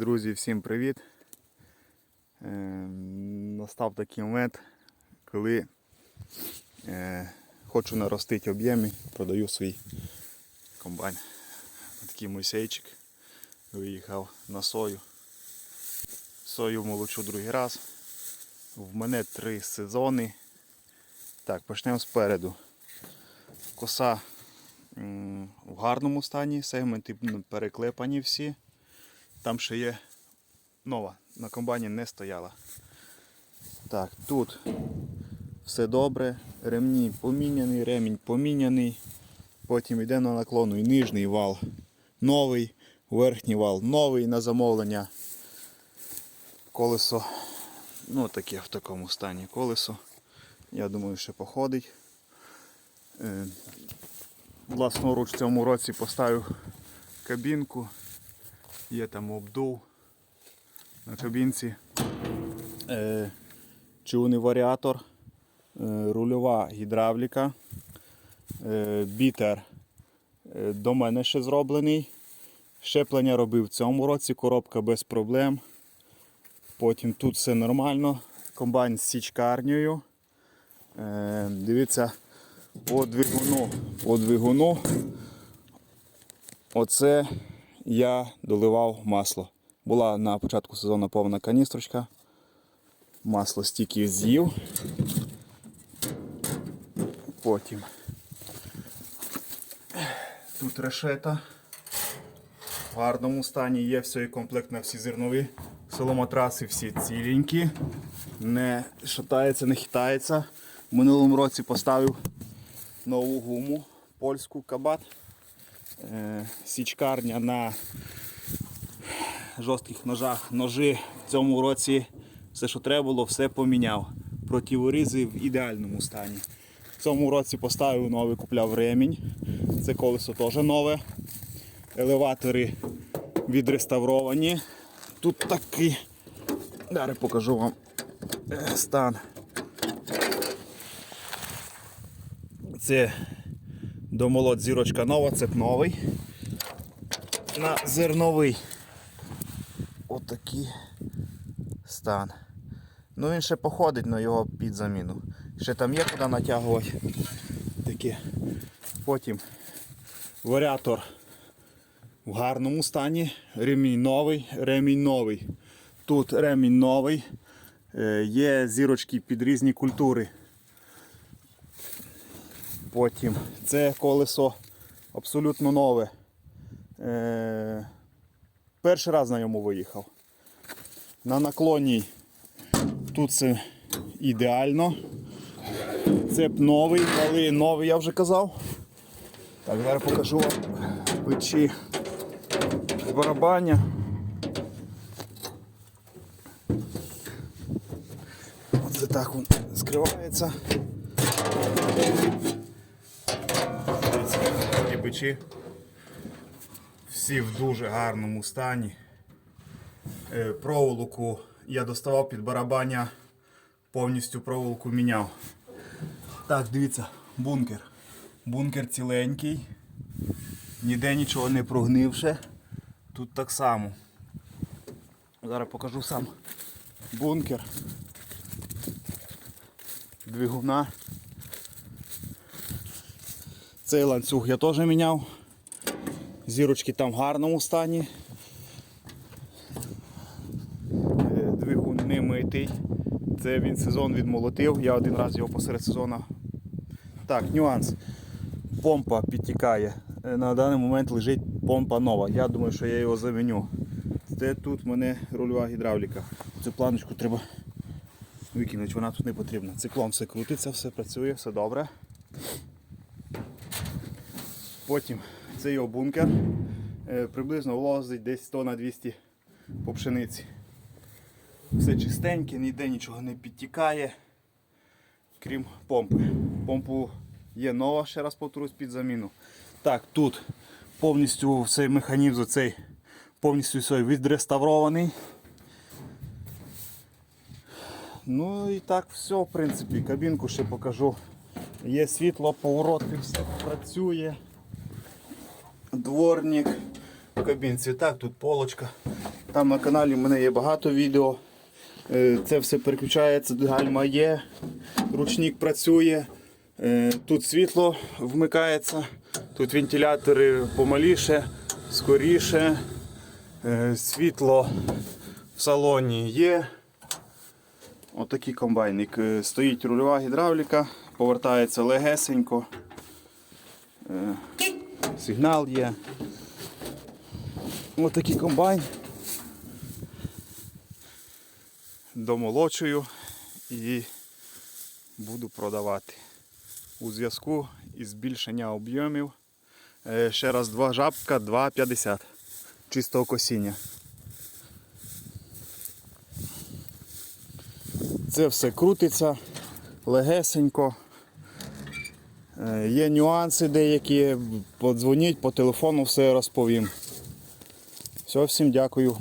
Друзі, всім привіт! Е, настав такий момент, коли е, хочу наростити об'єми, продаю свій комбайн. Такий мойсейчик виїхав на сою. Сою молочу другий раз. В мене три сезони. Так, почнемо спереду. Коса в гарному стані, сегменти переклепані всі. Там ще є нова, на комбайні не стояла. Так, тут все добре, ремні поміняний, ремінь поміняний. Потім йде на наклону і нижній вал новий, верхній вал новий на замовлення. Колесо, ну таке в такому стані колесо. Я думаю, ще походить. Е, Власноруч в цьому році поставив кабінку. Є там обдув на кабінці. Е, чугунний варіатор, е, рульова гідравліка, е, бітер е, до мене ще зроблений. Щеплення робив в цьому році, коробка без проблем. Потім тут все нормально. Комбайн з січкарнею. Е, дивіться, по двигуну. По двигуну. Оце я доливав масло. Була на початку сезону повна каністрочка. Масло стільки з'їв. Потім тут решета. В гарному стані є все і комплект на всі зернові. Соломатраси всі ціленькі. Не шатається, не хитається. В минулому році поставив нову гуму польську кабат. Е, Січкарня на жорстких ножах. Ножі в цьому році все, що треба було, все поміняв. Противорізи в ідеальному стані. В цьому році поставив новий, купляв ремінь. Це колесо теж нове. Елеватори відреставровані. Тут такий. Зараз покажу вам е, стан. Це домолот зірочка нова, цеп новий. На зерновий. Отакий стан. Ну він ще походить на його під заміну. Ще там є куди натягувати. Таке. Потім варіатор в гарному стані. Ремінь новий, ремінь новий. Тут ремінь новий. Е, Є зірочки під різні культури. Потім це колесо абсолютно нове. Е, перший раз на ньому виїхав. На наклоні тут це ідеально. Цеп новий, але новий я вже казав. Так, зараз покажу вам печі барабання. Оце так він скривається. Печі. Всі в дуже гарному стані. Е, Проволоку я доставав під барабання, повністю проволоку міняв. Так, дивіться, бункер. Бункер ціленький, ніде нічого не прогнивше. Тут так само. Зараз покажу сам бункер. Двигуна. Цей ланцюг я теж міняв. Зірочки там в гарному стані. Двигун не митий. Це він сезон відмолотив. Я один раз його посеред сезону. Так, нюанс. Помпа підтікає. Е, На даний момент лежить помпа нова. Я думаю, що я його заміню. Це тут в мене рульова гідравліка. Цю планочку треба викинути, вона тут не потрібна. Циклон все крутиться, все працює, все добре. Потім це його бункер. Е, Приблизно влазить десь 100 на 200 по пшениці. Все чистеньке, ніде нічого не підтікає, крім помпи. Помпу є нова, ще раз повторюсь, під заміну. Так, тут повністю цей механізм цей повністю все відреставрований. Ну і так все, в принципі, кабінку ще покажу. Є світло, повороти, все працює. Дворник кабінці. Так, тут полочка. Там на каналі в мене є багато відео. Е, Це все переключається, гальма є, ручник працює, е, тут світло вмикається, тут вентилятори помаліше, скоріше, Е, світло в салоні є. Отакий комбайник. Е, Стоїть рульова гідравліка, повертається легесенько. Сигнал є. Отакий комбайн. Домолочую і буду продавати. У зв'язку із збільшення об'ємів. Е, Ще раз два жабка 2,50 чистого косіння. Це все крутиться легесенько. Е, Є нюанси деякі. Подзвоніть по телефону, все розповім. Все, всім дякую.